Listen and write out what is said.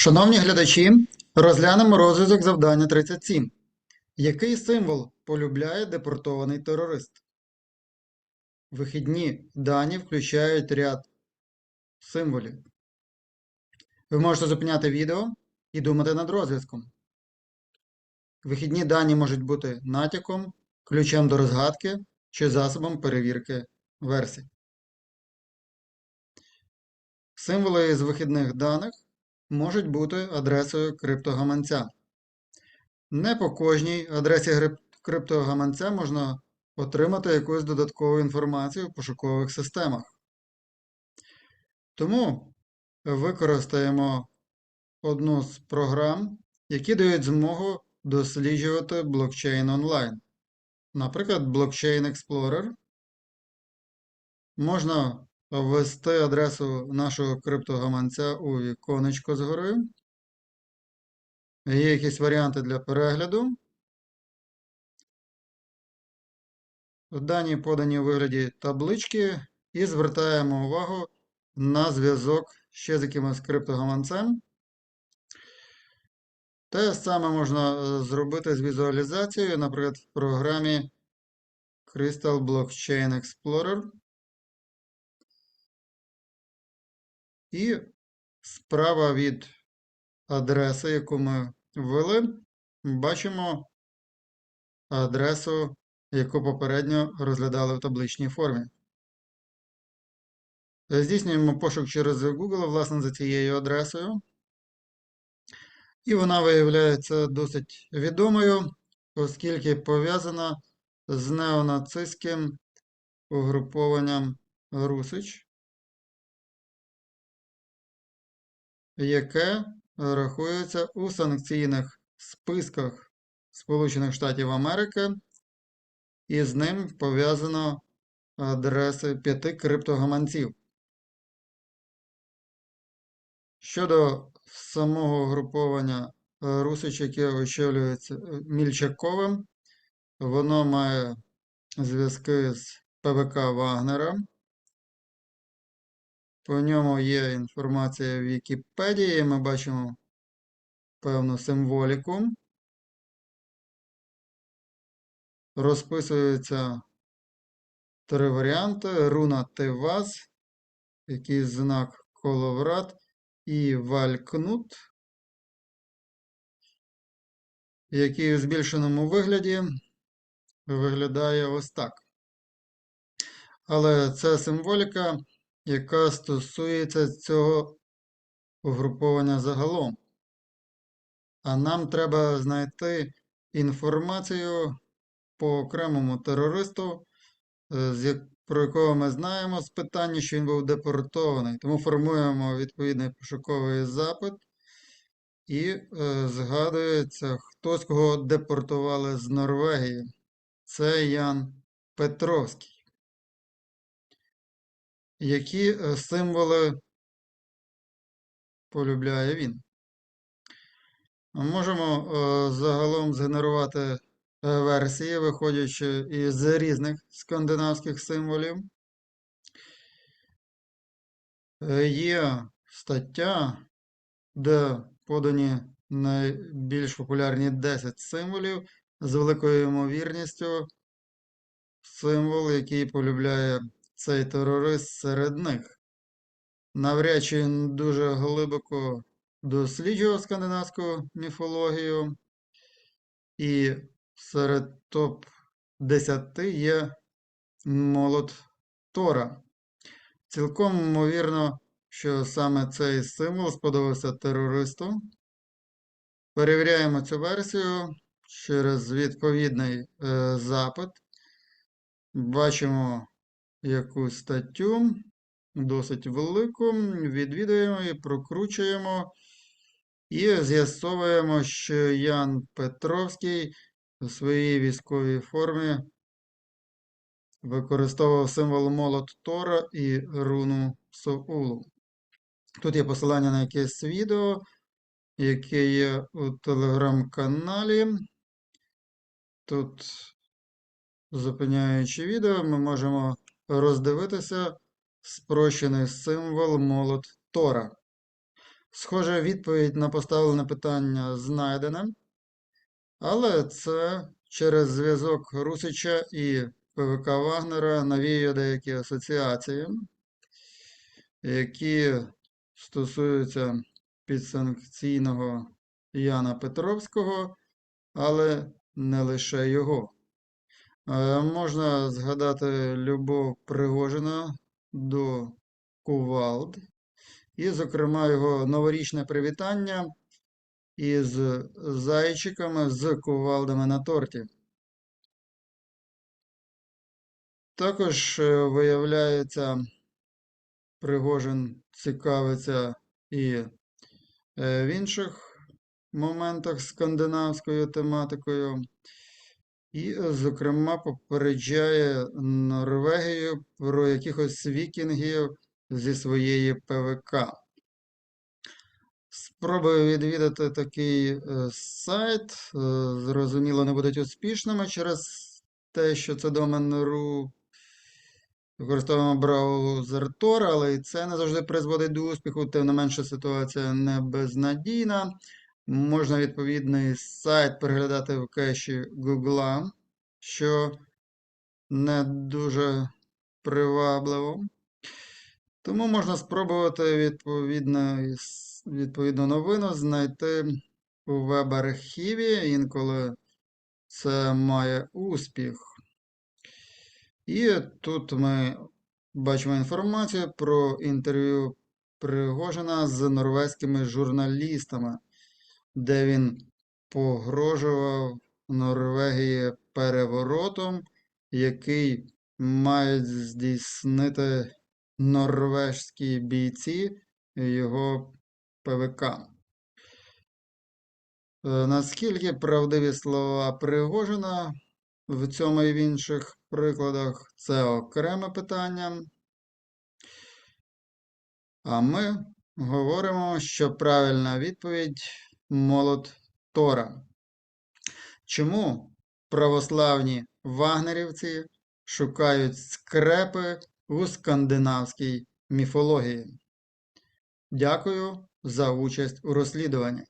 Шановні глядачі, розглянемо розв'язок завдання 37. Який символ полюбляє депортований терорист? Вихідні дані включають ряд символів. Ви можете зупиняти відео і думати над розв'язком. Вихідні дані можуть бути натяком, ключем до розгадки чи засобом перевірки версій. Символи з вихідних даних можуть бути адресою криптогаманця. Не по кожній адресі криптогаманця можна отримати якусь додаткову інформацію в пошукових системах. Тому використаємо одну з програм, які дають змогу досліджувати блокчейн онлайн. Наприклад, Blockchain Explorer. Можна ввести адресу нашого криптогаманця у віконечко згори. Є якісь варіанти для перегляду. Дані подані у вигляді таблички і звертаємо увагу на зв'язок ще з якимось криптогаманцем. Те саме можна е, зробити з візуалізацією, наприклад, в програмі Crystal Blockchain Explorer. І справа від адреси, яку ми ввели, бачимо адресу, яку попередньо розглядали в табличній формі. Здійснюємо пошук через Google, власне, за цією адресою. І вона виявляється досить відомою, оскільки пов'язана з неонацистським угрупованням Русич. Яке рахується у санкційних списках Сполучених Штатів Америки, і з ним пов'язано адреси п'яти криптогаманців. Щодо самого груповання Русич, яке очолюється е, Мільчаковим, воно має зв'язки з ПВК Вагнера. По ньому є інформація в Вікіпедії. Ми бачимо певну символіку. Розписуються три варіанти: руна Тиваз, якийсь знак коловрат і валькнут, який у збільшеному вигляді виглядає ось так. Але це символіка яка стосується цього угруповання загалом. А нам треба знайти інформацію по окремому терористу, е, про якого ми знаємо з питання, що він був депортований. Тому формуємо відповідний пошуковий запит і е, згадується хтось, кого депортували з Норвегії. Це Ян Петровський. Які е, символи полюбляє він? Можемо е, загалом згенерувати е, версії, виходячи із різних скандинавських символів. Є стаття, де подані найбільш популярні 10 символів з великою ймовірністю символ, який полюбляє цей терорист серед них. Навряд чи він дуже глибоко досліджував скандинавську міфологію, і серед топ-10 є молот Тора. Цілком ймовірно, що саме цей символ сподобався терористу. Перевіряємо цю версію через відповідний е, запит. Бачимо якусь статтю, досить велику, відвідуємо і прокручуємо. І з'ясовуємо, що Ян Петровський у своїй військовій формі використовував символ молот Тора і руну Соулу. Тут є посилання на якесь відео, яке є у телеграм-каналі. Тут, зупиняючи відео, ми можемо роздивитися спрощений символ молот Тора. Схоже, відповідь на поставлене питання знайдена, але це через зв'язок Русича і ПВК Вагнера навіює деякі асоціації, які стосуються підсанкційного Яна Петровського, але не лише його. Е, Можна згадати любов Пригожина до Кувалд, і, зокрема, його новорічне привітання із зайчиками з кувалдами на торті. Також, е, виявляється, Пригожин цікавиться і е, в інших моментах скандинавською тематикою. І, е, зокрема, попереджає Норвегію про якихось вікінгів зі своєї ПВК. Спроби відвідати такий е, сайт, е, зрозуміло, не будуть успішними через те, що це домен.ru. Використовуємо браузер Tor, але і це не завжди призводить до успіху, тим не менше ситуація не безнадійна. Можна відповідний сайт переглядати в кеші Google, що не дуже привабливо. Тому можна спробувати відповідно, відповідну новину знайти у веб-архіві. Інколи це має успіх. І тут ми бачимо інформацію про інтерв'ю Пригожина з норвезькими журналістами, де він погрожував Норвегії переворотом, який мають здійснити норвежські бійці його ПВК. Е, Наскільки правдиві слова Пригожина в цьому і в інших прикладах, це окреме питання. А ми говоримо, що правильна відповідь молот Тора. Чому православні вагнерівці шукають скрепи у скандинавській міфології? Дякую за участь у розслідуванні.